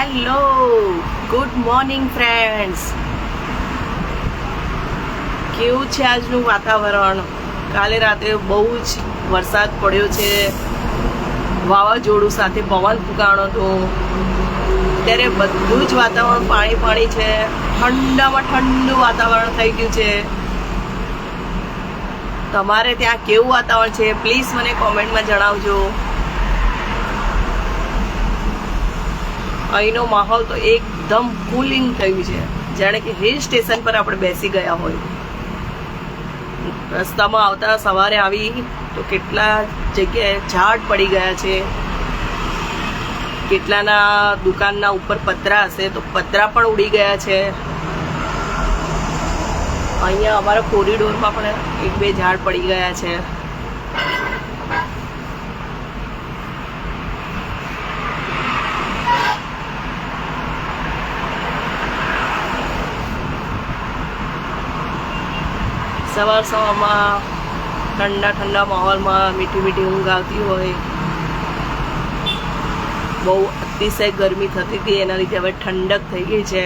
Hello good morning friends કેવું છે આજનું વાતાવરણ? કાલે રાતે બહુ જ વરસાદ પડ્યો છે. વાવાઝોડું સાથે પવન ફૂંકાણો હતો ત્યારે બધું જ વાતાવરણ પાણી પાણી છે. ઠંડામાં ઠંડુ વાતાવરણ થઈ ગયું છે. તમારે ત્યાં કેવું વાતાવરણ છે? પ્લીઝ મને કોમેન્ટમાં જણાવજો. અહીંનો માહોલ તો એકદમ કુલિંગ થયું છે. જાણે કે હિલ સ્ટેશન પર આપણે બેસી ગયા હોય. રસ્તામાં આવતા સવારે આવી તો કેટલા જગ્યાએ ઝાડ પડી ગયા છે. કેટલાના દુકાનના ઉપર પતરા હશે તો પતરા પણ ઉડી ગયા છે. અહીંયા અમારા કોરિડોરમાં પણ એક બે ઝાડ પડી ગયા છે. સવાર સવારમાં ઠંડા ઠંડા માહોલમાં મીઠી મીઠી ઊંઘ આવતી હોય. બહુ અતિશય ગરમી થતી હતી, એના લીધે હવે ઠંડક થઈ ગઈ છે.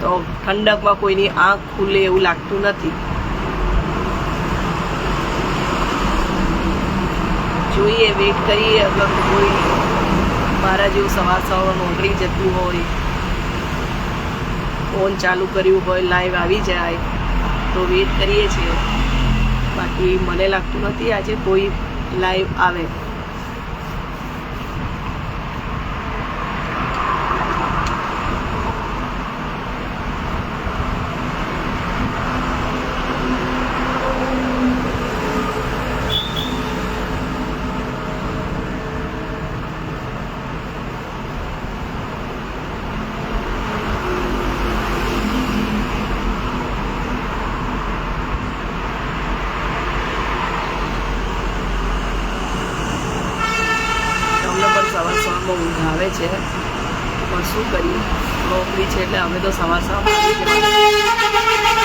તો ઠંડકમાં કોઈની આંખ ખુલે એવું લાગતું નથી. જોઈએ વેઇટ કરીએ, અગર કોઈ મારા જેવું સવાર સવાર નોકરી જતું હોય ફોન ચાલુ કર્યું હોય લાઈવ આવી જાય. તો વેઇટ કરીએ છીએ. બાકી મને લાગતું નથી આજે કોઈ લાઈવ આવે અમને પણ સવાર સવારમાં ઊંઘ આવે છે પણ શું કરીએ નોકરી છે એટલે અમે તો સવાર સવારમાં આવી જવાનું.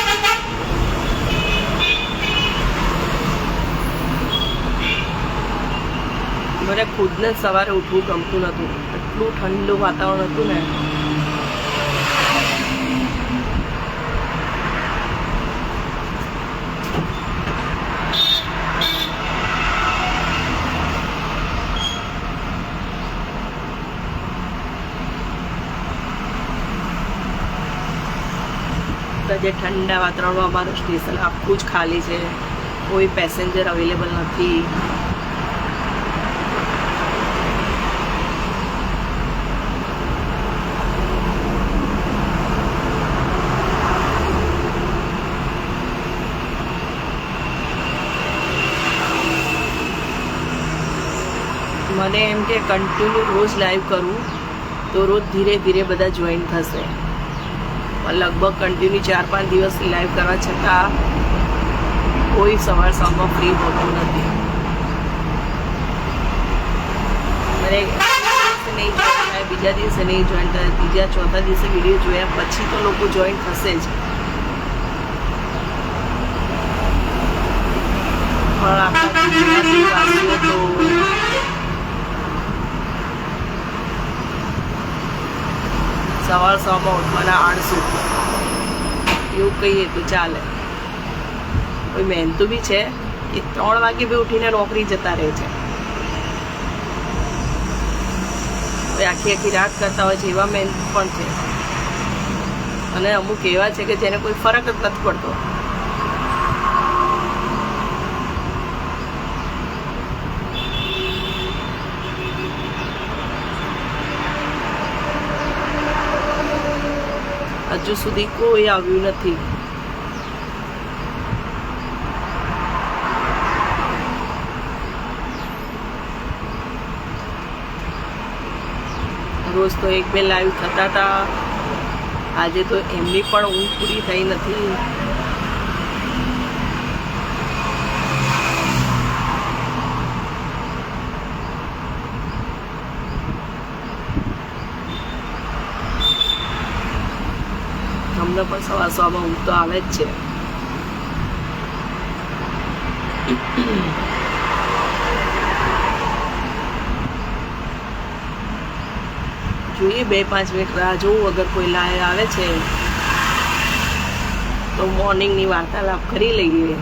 મને ખુદને સવારે ઉઠવું ગમતું નહોતું. એટલું ઠંડુ વાતાવરણ હતું ને. જે ઠંડા વાતાવરણમાં અમારું સ્ટેશન આખું જ ખાલી છે. કોઈ પેસેન્જર અવેલેબલ નથી. મને એમ કે કન્ટિન્યુ રોજ લાઈવ કરું, તો રોજ ધીરે ધીરે બધા જોઈન થશે. લગભગ કન્ટિન્યુ ચાર પાંચ દિવસ લાઈવ કરવા છતાં કોઈ સવાર સાંજમાં ફ્રી હોતું નથી. થાય બીજા દિવસે નહીં જોઈન થાય ત્રીજા ચોથા દિવસે વીડિયો જોયા પછી તો લોકો જોઈન થશે જ. પણ આપણા ગુજરાતી વાસીઓ તો સવાર સવારમાં ઉઠવાના આળસુ. એવું કહીએ તો ચાલે. કોઈ મહેનતું બી છે એ ત્રણ વાગે બી ઉઠીને નોકરી જતા રહે છે. આખી આખી રાત કરતા હોય છે એવા મહેનત પણ છે. અને અમુક એવા છે કે જેને કોઈ ફરક જ નથી પડતો. હજુ સુધી કોઈ આવ્યું નથી. રોજ તો એક બે લાઈવ થતા હતા. આજે તો એમની પણ ઊંઘ પૂરી થઈ નથી. અમને પણ સવાર સવારમાં ઊંઘ તો આવે જ છે. જોઈએ, બે પાંચ મિનિટ રાહ જોઉં, અગર કોઈ લાય આવે છે, તો મોર્નિંગની વાર્તાલાપ કરી લઈએ.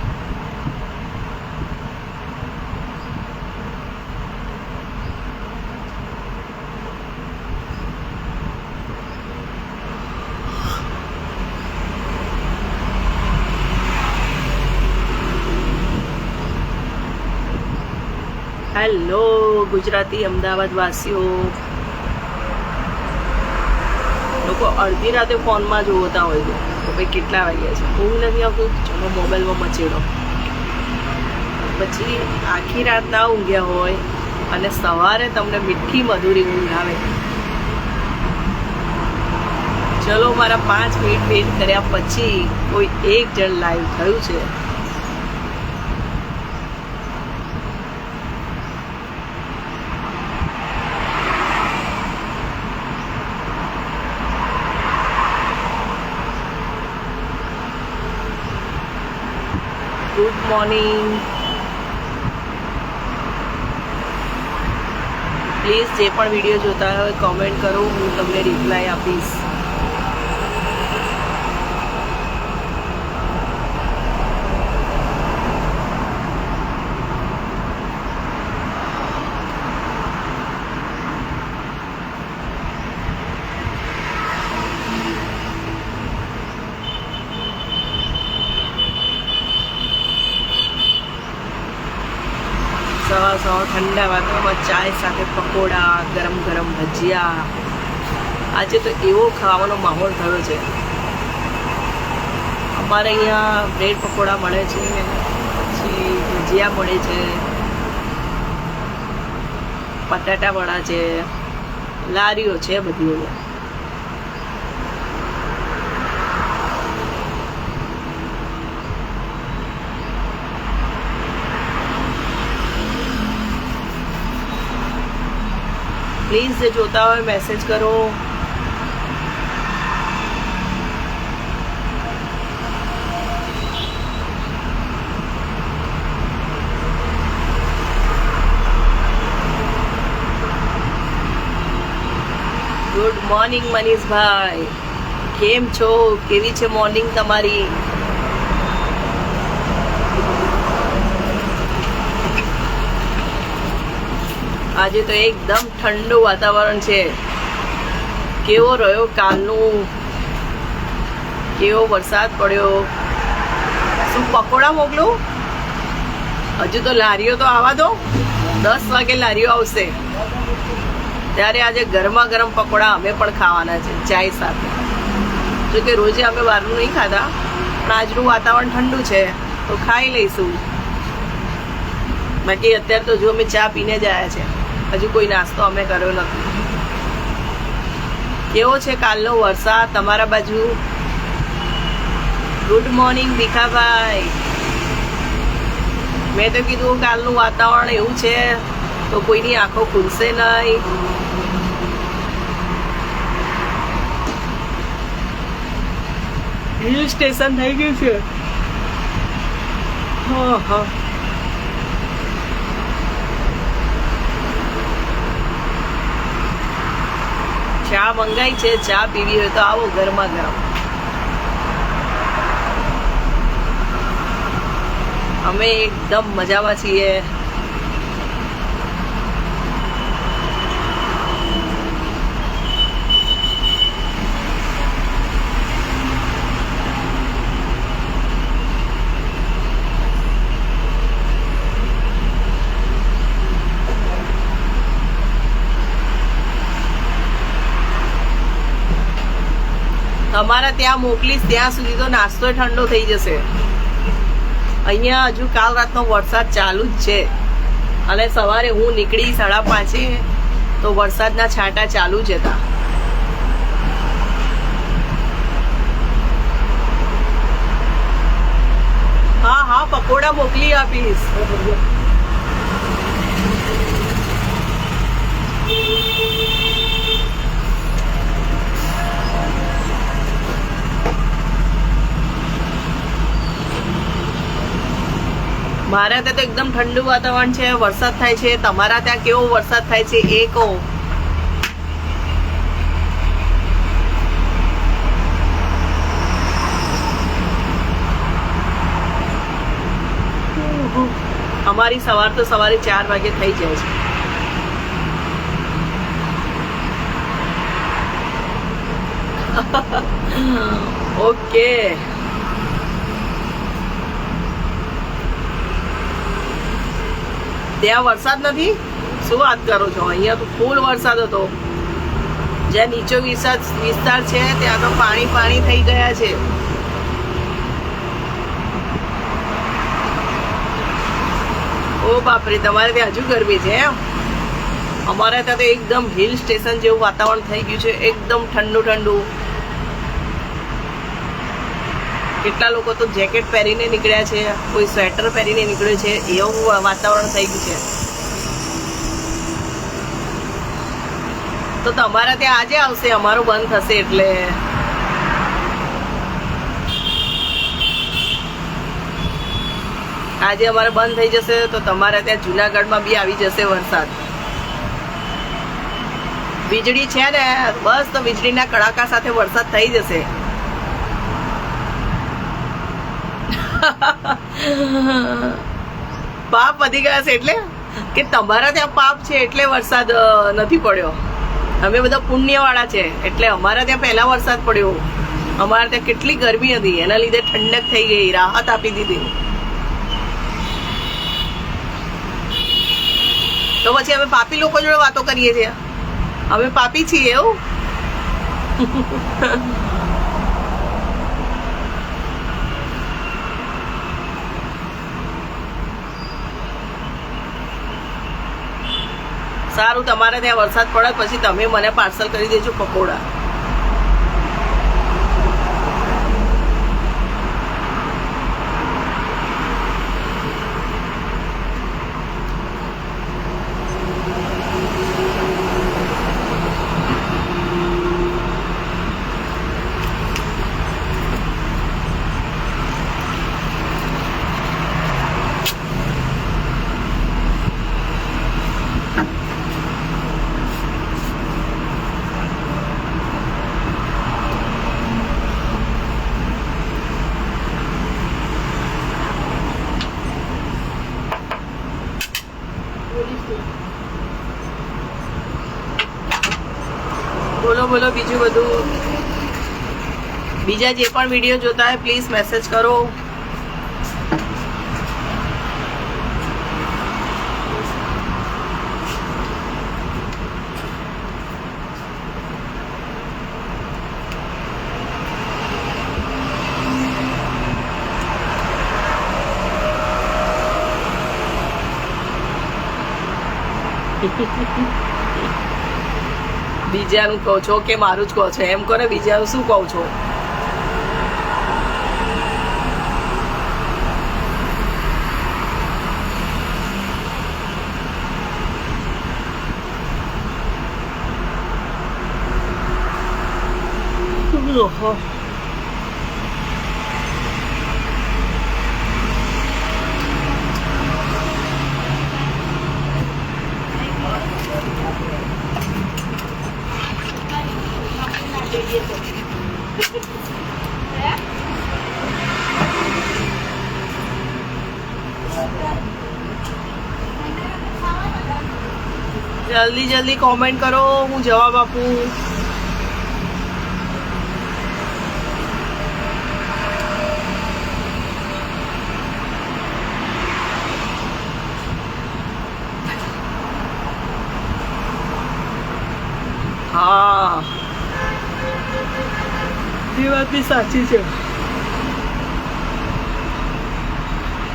હેલો ગુજરાતી અમદાવાદ વાસીઓ લોકો અડધી રાતે ફોનમાં જોતા હોય છે. તો ભાઈ કેટલા વાગ્યા છે? ઊંઘ નથી આવતું, ચલો મોબાઈલમાં મચેડો પછી આખી રાત ના ઊંઘ્યા હોય અને સવારે તમને મીઠી મધુરી ઊંઘ આવે. ચલો મારા પાંચ મિનિટ વેઇટ કર્યા પછી કોઈ એક જણ લાઈવ થયું છે. ગુડ મોર્નિંગ પ્લીઝ જે પણ વીડિયો જોતા હોય કોમેન્ટ કરો હું તમને રિપ્લાય આપીશ. સવાર ઠંડા વાતાવરણમાં ચાય સાથે પકોડા, ગરમ ગરમ ભજીયા. આજે તો એવો ખાવાનો માહોલ થયો છે. અમારે અહીંયા બ્રેડ પકોડા મળે છે, પછી ભજીયા મળે છે બટાટા વડા છે, લારીઓ છે બધી અહીંયા પ્લીઝ જે જોતા હોય મેસેજ કરો ગુડ મોર્નિંગ મનીષભાઈ કેમ છો કેવી છે મોર્નિંગ તમારી આજે તો એકદમ ઠંડુ વાતાવરણ છે. કેવો રહ્યો કાલનું? કેવો વરસાદ પડ્યો? શું પકોડા મોકલું? હજુ તો લારીઓ તો આવવા દો. દસ વાગે લારીઓ આવશે. ત્યારે આજે ગરમા ગરમ પકોડા અમે પણ ખાવાના છે, ચાય સાથે. જો કે રોજે અમે બહારનું નહીં ખાતા, પણ આજનું વાતાવરણ ઠંડુ છે, તો ખાઈ લઈશું. બાકી અત્યારે તો જો અમે ચા પીને જ આવ્યા છે. હજુ કોઈ નાસ્તો અમે કર્યો નથી. કેવો છે કાલનો વરસાદ, તમારા બાજુ? Good morning Bhikhabhai. મેં તો કીધું કાલનું વાતાવરણ એવું છે, તો કોઈની આંખો ખુલશે નહીં. હિલ સ્ટેશન થઈ ગયું છે. હા હા. ચા મંગાઈ છે ચા પીવી હોય તો આવો ગરમા ગરમ. અમે એકદમ મજામાં છીએ. તમારા ત્યાં મોકલીશ, ત્યાં સુધી તો નાસ્તો ઠંડો થઈ જશે. અહીંયા હજુ કાલ રાતનો વરસાદ ચાલુ જ છે. અને સવારે હું નીકળી સાડા પાંચે, તો વરસાદના છાંટા ચાલુ જ હતા. હા હા, પકોડા મોકલી આપીશ. મારે ત્યાં તો એકદમ ઠંડુ વાતાવરણ છે, વરસાદ થાય છે. તમારા ત્યાં કેવો વરસાદ થાય છે એ કહો. અમારી સવાર તો સવારે ચાર વાગે થઈ જાય છે. ઓકે. ત્યાં વરસાદ નથી? શું વાત કરો છો? અહીંયા તો ફૂલ વરસાદ હતો. જ્યાં નીચો વિસ્તાર વિસ્તાર છે, ત્યાં તો પાણી પાણી થઈ ગયા છે. ઓ બાપરે, તમારે ત્યાં હજુ ગરમી છે, એમ? અમારે ત્યાં તો એકદમ હિલ સ્ટેશન જેવું વાતાવરણ થઈ ગયું છે, એકદમ ઠંડુ ઠંડુ. કેટલા લોકો તો જેકેટ પહેરીને નીકળ્યા છે, કોઈ સ્વેટર પહેરીને નીકળ્યું છે, એવું વાતાવરણ થઈ ગયું છે. તો તમારા ત્યાં આજે આવશે, અમારું બંધ થશે એટલે. આજે અમારે બંધ થઈ જશે, તો તમારે ત્યાં જુનાગઢમાં બી આવી જશે વરસાદ. વીજળી છે ને, બસ તો વીજળીના કડાકા સાથે વરસાદ થઈ જશે. પાપ વધી ગયા છે એટલે? કે તમારા ત્યાં પાપ છે એટલે વરસાદ નથી પડ્યો. અમે બધા પુણ્યવાળા છે, એટલે અમારા ત્યાં પહેલા વરસાદ પડ્યો. અમારે ત્યાં કેટલી ગરમી હતી, એના લીધે ઠંડક થઈ ગઈ, રાહત આપી દીધી. તો પછી અમે પાપી લોકો જોડે વાતો કરીએ છીએ. અમે પાપી છીએ એવું? સારું તમારે ત્યાં વરસાદ પડે પછી તમે મને પાર્સલ કરી દેજો પકોડા. બોલો બોલો બીજું બધું? બીજા જે પણ વીડિયો જોતા હોય પ્લીઝ મેસેજ કરો. બીજાનું કહો છો કે મારું જ કહો છો એમ કોને બીજાનું શું કહો છો ઓહો. જલ્દી જલ્દી કોમેન્ટ કરો, હું જવાબ આપું. હા. એ વાત બી સાચી છે.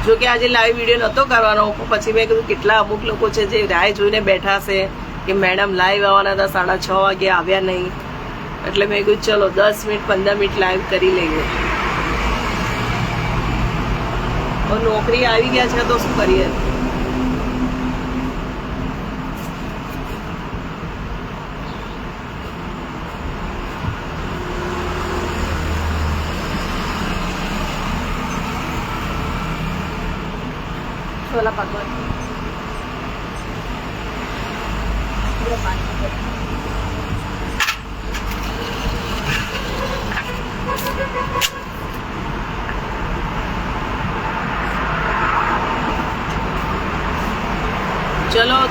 જો કે આજે લાઈવ વીડિયો નહોતો કરવાનો પછી મેં કીધું કેટલા અમુક લોકો છે જે રાહ જોઈને બેઠા છે કે મેડમ લાઈવ આવવાના હતા સાડા છ વાગે આવ્યા નહીં એટલે મેં કીધું ચલો દસ મિનિટ પંદર મિનિટ લાઈવ કરી લઈએ નોકરી આવી ગયા છે તો શું કરીએ sola para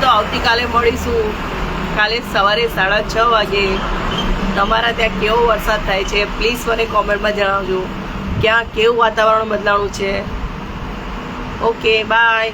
તો આવતીકાલે મળીશું. કાલે સવારે સાડા છ વાગે. તમારા ત્યાં કેવો વરસાદ થાય છે પ્લીઝ મને કોમેન્ટમાં જણાવજો. ક્યાં કેવું વાતાવરણ બદલાણું છે. Okay bye